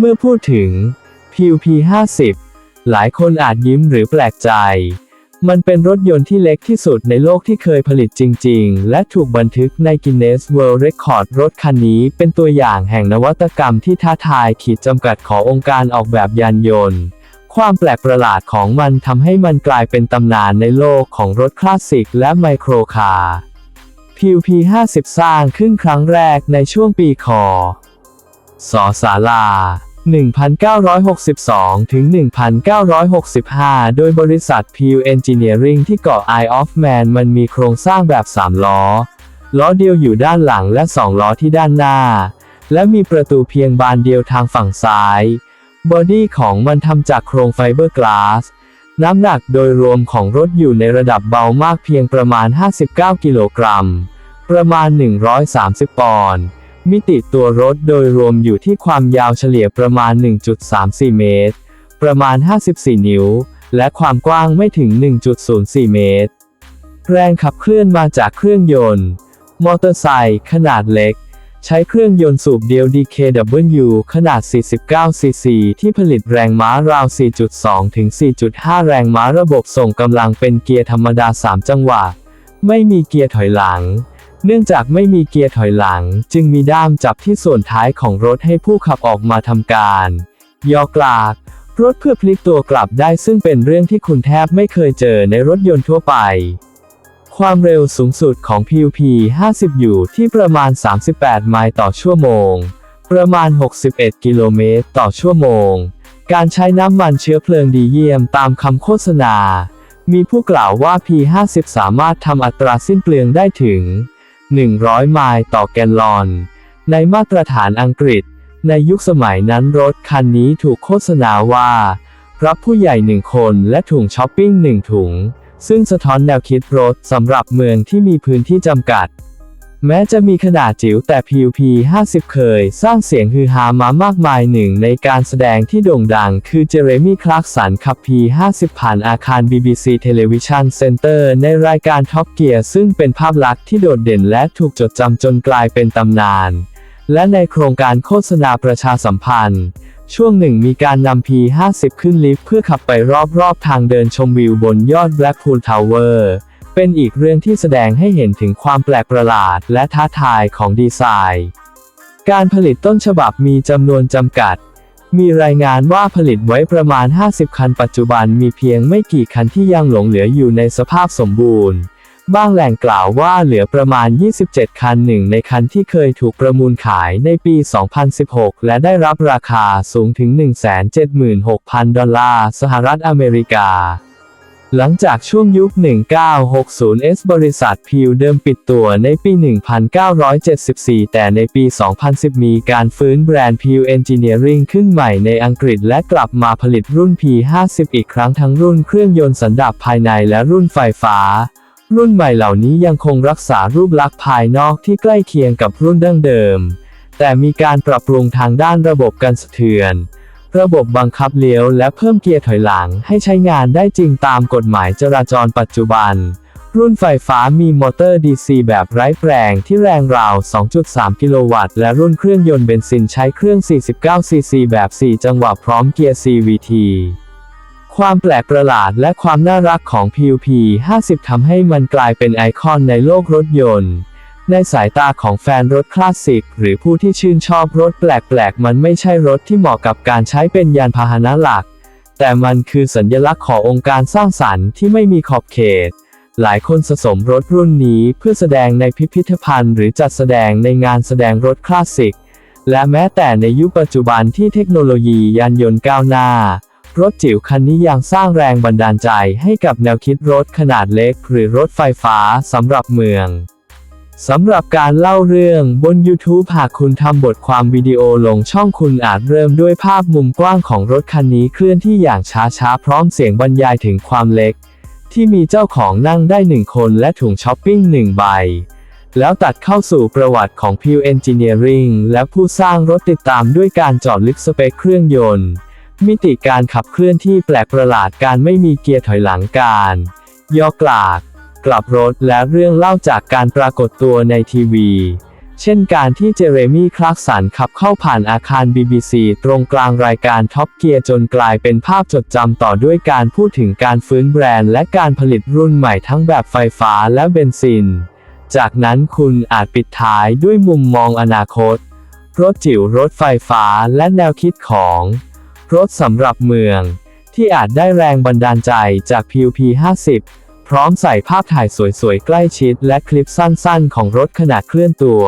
เมื่อพูดถึง PUP50 หลายคนอาจยิ้มหรือแปลกใจ มันเป็นรถยนต์ที่เล็กที่สุดในโลกที่เคยผลิตจริง ๆ และถูกบันทึกใน Guinness World Record รถคันนี้เป็นตัวอย่างแห่งนวัตกรรมที่ท้าทายขีดจำกัดขององค์การออกแบบยานยนต์ ความแปลกประหลาดของมันทำให้มันกลายเป็นตำนานในโลกของรถคลาสสิกและไมโครคาร์ PUP50 สร้างขึ้นครั้งแรกในช่วงปีคศศาลา 1962 ถึง 1965 โดยบริษัท Pew Engineering ที่เกาะ Isle of Man มันมีโครงสร้างแบบ 3 ล้อ ล้อเดียวอยู่ด้านหลังและ 2 ล้อที่ด้านหน้า และมีประตูเพียงบานเดียวทางฝั่งซ้าย บอดี้ของมันทำจากโครงไฟเบอร์กลาส น้ำหนักโดยรวมของรถอยู่ในระดับเบามากเพียงประมาณ 59 กิโลกรัม ประมาณ 130 ปอนด์ มิติตัวรถโดยรวมอยู่ที่ความยาวเฉลี่ยประมาณ 1.34 เมตร ประมาณ 54 นิ้ว และความกว้างไม่ถึง 1.04 เมตร แรงขับเคลื่อนมาจากเครื่องยนต์ มอเตอร์ไซค์ขนาดเล็ก ใช้เครื่องยนต์สูบเดียว DKW ขนาด 49 ซีซีที่ผลิตแรงม้าราว 4.2 ถึง 4.5 แรงม้าระบบส่งกำลังเป็นเกียร์ธรรมดา 3 จังหวะ ไม่มีเกียร์ถอยหลัง เนื่องจากไม่มีเกียร์ถอยหลัง จึงมีด้ามจับที่ส่วนท้ายของรถให้ผู้ขับออกมาทำการ ยอกลากรถเพื่อพลิกตัวกลับได้ซึ่งเป็นเรื่องที่คุณแทบไม่เคยเจอในรถยนต์ทั่วไป ความเร็วสูงสุดของ PUP 50 อยู่ที่ประมาณ 38 ไมล์ต่อชั่วโมง ประมาณ 61 กิโลเมตรต่อชั่วโมง การใช้น้ำมันเชื้อเพลิงดีเยี่ยมตามคำโฆษณา มีผู้กล่าวว่า P50 สามารถทำอัตราสิ้นเปลืองได้ถึง 100 ไมล์ต่อแกลลอน ในมาตรฐานอังกฤษ ในยุคสมัยนั้นรถคันนี้ถูกโฆษณาว่า รับผู้ใหญ่หนึ่งคนและถุงช้อปปิ้งหนึ่งถุง ซึ่งสะท้อนแนวคิดรถสำหรับเมืองที่มีพื้นที่จำกัด แม้จะมีขนาดจิ๋วแต่ PUP 50 เคย สร้างเสียงฮือฮามามากมายหนึ่งในการแสดงที่โด่งดัง คือเจเรมี่ คลาร์กสันขับ P50 ผ่านอาคาร BBC Television Center ในรายการ Top Gear ซึ่งเป็นภาพลักษณ์ที่โดดเด่นและถูกจดจำจนกลายเป็นตำนาน และในโครงการโฆษณาประชาสัมพันธ์ ช่วงหนึ่งมีการนำ P50 ขึ้นลิฟต์เพื่อขับไปรอบๆทางเดินชมวิวบนยอด Blackpool Tower เป็นอีกเรื่องที่แสดงให้เห็นถึงความแปลกประหลาดและท้าทายของดีไซน์ การผลิตต้นฉบับมีจำนวนจำกัด มีรายงานว่าผลิตไว้ประมาณ 50 คันปัจจุบันมีเพียงไม่กี่คันที่ยังหลงเหลืออยู่ในสภาพสมบูรณ์บางแหล่งกล่าวว่าเหลือประมาณ 27 คันหนึ่งในคันที่เคยถูกประมูลขายในปี 2016 และได้รับราคาสูงถึง 176,000 ดอลลาร์สหรัฐอเมริกา หลังจากช่วงยุค 1960s บริษัทพิวเดิมปิดตัวในปี 1974 แต่ในปี 2010 มีการฟื้นแบรนด์ Pew Engineering ขึ้นใหม่ในอังกฤษและกลับมาผลิตรุ่น P50 อีกครั้งทั้งรุ่นเครื่องยนต์สันดาปภายในและรุ่นไฟฟ้า รุ่นใหม่เหล่านี้ยังคงรักษารูปลักษณ์ภายนอกที่ใกล้เคียงกับรุ่นดั้งเดิม แต่มีการปรับปรุงทางด้านระบบกันสะเทือน ระบบบังคับเลี้ยวและเพิ่มเกียร์ถอยหลังให้ใช้งานได้จริงตามกฎหมายจราจรปัจจุบัน รุ่นไฟฟ้ามีมอเตอร์ DC แบบไร้แปรงที่แรงราว 2.3 กิโลวัตต์ และรุ่นเครื่องยนต์เบนซินใช้เครื่อง 49 ซีซีแบบ 4 จังหวะพร้อมเกียร์ CVT ความแปลกประหลาดและความน่ารักของ PUP 50ทำให้มันกลายเป็นไอคอนในโลกรถยนต์ ในสายตาของแฟนรถคลาสสิก หรือผู้ที่ชื่นชอบรถแปลกๆ มันไม่ใช่รถที่เหมาะกับการใช้เป็นยานพาหนะหลัก แต่มันคือสัญลักษณ์ขององค์การสร้างสรรค์ที่ไม่มีขอบเขต หลายคนสะสมรถรุ่นนี้เพื่อแสดงในพิพิธภัณฑ์ หรือจัดแสดงในงานแสดงรถคลาสสิก และแม้แต่ในยุคปัจจุบันที่เทคโนโลยียานยนต์ก้าวหน้ารถจิ๋วคันนี้ยังสร้างแรงบันดาลใจให้กับแนวคิดรถขนาดเล็ก หรือรถไฟฟ้าสำหรับเมือง สำหรับการเล่าเรื่องบน YouTube หากคุณทำบทความวิดีโอลงช่องคุณอาจเริ่มด้วยภาพมุมกว้างของรถคันนี้เคลื่อนที่อย่างช้าๆ พร้อมเสียงบรรยายถึงความเล็ก ที่มีเจ้าของนั่งได้หนึ่งคนและถุงช้อปปิ้งหนึ่งใบ แล้วตัดเข้าสู่ประวัติของ Pew Engineering และผู้สร้างรถติดตามด้วยการเจาะลึกสเปคเครื่องยนต์ มิติการขับเคลื่อนที่แปลกประหลาดการไม่มีเกียร์ถอยหลังการ ยอกลาก กลับรถและเรื่องเล่าจากการปรากฏตัวในทีวี เช่นการที่เจเรมี่คลาร์กสันขับเข้าผ่านอาคาร BBC ตรงกลางรายการท็อปเกียร์จนกลายเป็นภาพจดจำต่อด้วยการพูดถึงการฟื้นแบรนด์และการผลิตรุ่นใหม่ทั้งแบบไฟฟ้าและเบนซิน จากนั้นคุณอาจปิดท้ายด้วยมุมมองอนาคต รถจิ๋วรถไฟฟ้าและแนวคิดของ รถสำหรับเมืองที่อาจได้แรงบันดาลใจจาก PUP 50 พร้อมใส่ภาพถ่ายสวยๆ ใกล้ชิดและคลิปสั้นๆ ของรถขณะเคลื่อนตัว